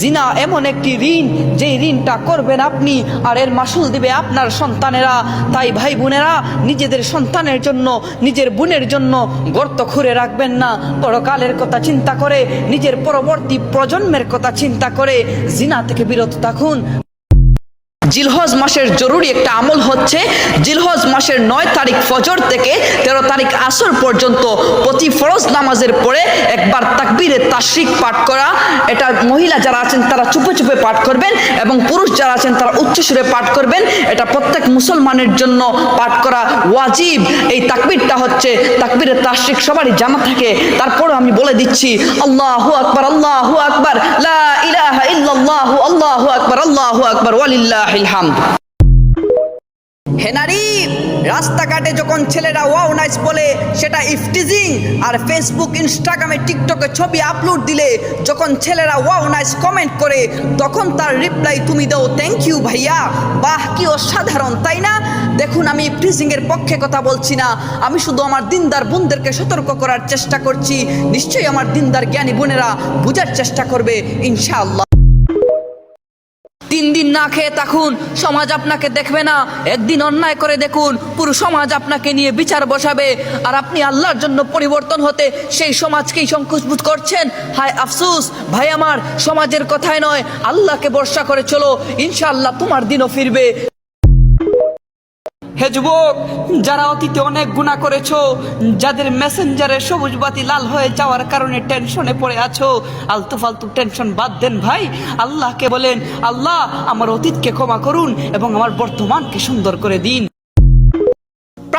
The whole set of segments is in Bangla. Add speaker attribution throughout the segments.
Speaker 1: জিনা এমন একটি ঋণ যে ঋণটা করবেন আপনি, আর এর মাসুল দিবে আপনার সন্তানেরা। তাই ভাই বোনেরা, নিজেদের সন্তানের জন্য, নিজের বোনের জন্য গর্ত খুঁড়ে রাখবেন না। পরকালের কথা চিন্তা করে, নিজের পরবর্তী প্রজন্মের কথা চিন্তা করে, জিনা থেকে বিরত থাকুন। জিলহজ মাসের জরুরি একটা আমল হচ্ছে। জিলহজ মাসের নয় তারিখ ফজর থেকে তেরো তারিখ আসর পর্যন্ত প্রতি ফরজ নামাজের পরে একবার তাকবীরে তাশরিক পাঠ করা। এটা মহিলা যারা আছেন, তারা চুপে চুপে পাঠ করবেন এবং পুরুষ যারা আছেন, তারা উচ্চস্বরে পাঠ করবেন। এটা প্রত্যেক মুসলমানের জন্য পাঠ করা ওয়াজিব। এই তাকবীরটা হচ্ছে তাকবীরে তাশরিক সবারই জানা থাকে। তারপর আমি বলে দিচ্ছি, আল্লাহু আকবার আল্লাহু আকবার, লা ইলাহা ইল্লাল্লাহু, আল্লাহু আকবার আল্লাহু আকবার, ওয়ালিল্লাহিল হামদ। হে নারী, রাস্তাঘাটে যখন ছেলেরা ওয়াও, নাইস বলে, সেটা ইফটিজিং, আর ফেসবুক, ইনস্টাগ্রামে, টিকটকে ছবি আপলোড দিলে যখন ছেলেরা ওয়াও, নাইস কমেন্ট করে, তখন তার রিপ্লাই তুমি দাও থ্যাংক ইউ ভাইয়া। বাহ, কি অসাধারণ, তাই না? দেখুন, আমি ফ্রিজিংয়ের পক্ষে কথা বলছি না। আমি শুধু আমার দিনদার বোনদেরকে সতর্ক করার চেষ্টা করছি। নিশ্চয়ই আমার দিনদার জ্ঞানী বোনেরা বোঝার চেষ্টা করবে, ইনশাআল্লাহ। তিন দিন না খেয়ে থাকুন, সমাজ আপনাকে দেখবে না। একদিন অন্যায় করে দেখুন, পুরো সমাজ আপনাকে নিয়ে বিচার বসাবে। আর আপনি আল্লাহর জন্য পরিবর্তন হতে সেই সমাজকেই সংকুচবোধ করছেন? হায় আফসুস, ভাই আমার, সমাজের কথায় নয়, আল্লাহকে বর্ষা করে চলো। ইনশাআল্লাহ তোমার দিনও ফিরবে। হে যুবক, যারা অতীতে অনেক গুণা করেছ, যাদের মেসেঞ্জারে সবুজ বাতি লাল হয়ে যাওয়ার কারণে টেনশনে পড়ে আছো, আলতু ফালতু টেনশন বাদ দেন ভাই। আল্লাহকে বলেন, আল্লাহ, আমার অতীতকে ক্ষমা করুন এবং আমার বর্তমানকে সুন্দর করে দিন।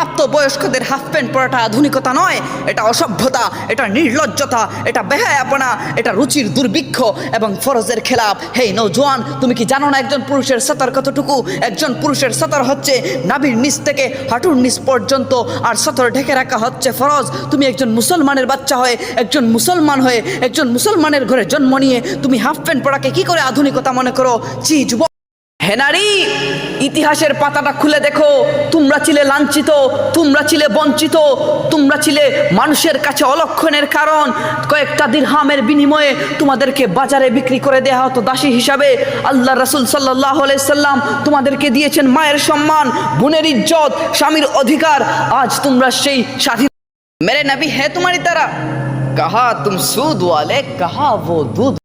Speaker 1: প্রাপ্ত বয়স্কদের হাফ প্যান্ট পরাটা আধুনিকতা নয়। এটা অসভ্যতা, এটা নির্লজ্জতা, এটা বেহায়াপনা, এটা রুচির দুর্ভিক্ষ এবং ফরজের খেলাপ। হেই নৌজোয়ান তুমি কি জানো না একজন পুরুষের সাঁতার কতটুকু? একজন পুরুষের সাঁতার হচ্ছে নাভির নিচ থেকে হাঁটুর নিচ পর্যন্ত, আর সাঁতার ঢেকে রাখা হচ্ছে ফরজ। তুমি একজন মুসলমানের বাচ্চা হয়ে, একজন মুসলমান হয়ে, একজন মুসলমানের ঘরে জন্ম নিয়ে তুমি হাফ প্যান্ট পরাকে কি করে আধুনিকতা মনে করো? চি যুবক। হেনারি ইতিহাসের পাতাটা খুলে দেখো। তোমরা ছিলে লাঞ্ছিত, তোমরা ছিলে বঞ্চিত, তোমরা ছিলে মানুষের কাছে অলক্ষণের কারণ। কয়েকটা দিরহামের বিনিময়ে তোমাদেরকে বাজারে বিক্রি করে দেওয়া হতো দাসী হিসাবে। আল্লাহ রসুল সাল্লাহ সাল্লাম তোমাদেরকে দিয়েছেন মায়ের সম্মান, বোনের ইজ্জত, স্বামীর অধিকার। আজ তোমরা সেই স্বাধীন মেরে নাবি হ্যাঁ তোমারই তারা। কাহা তুম সুদ ওয়ালে, কাহা ও দুধ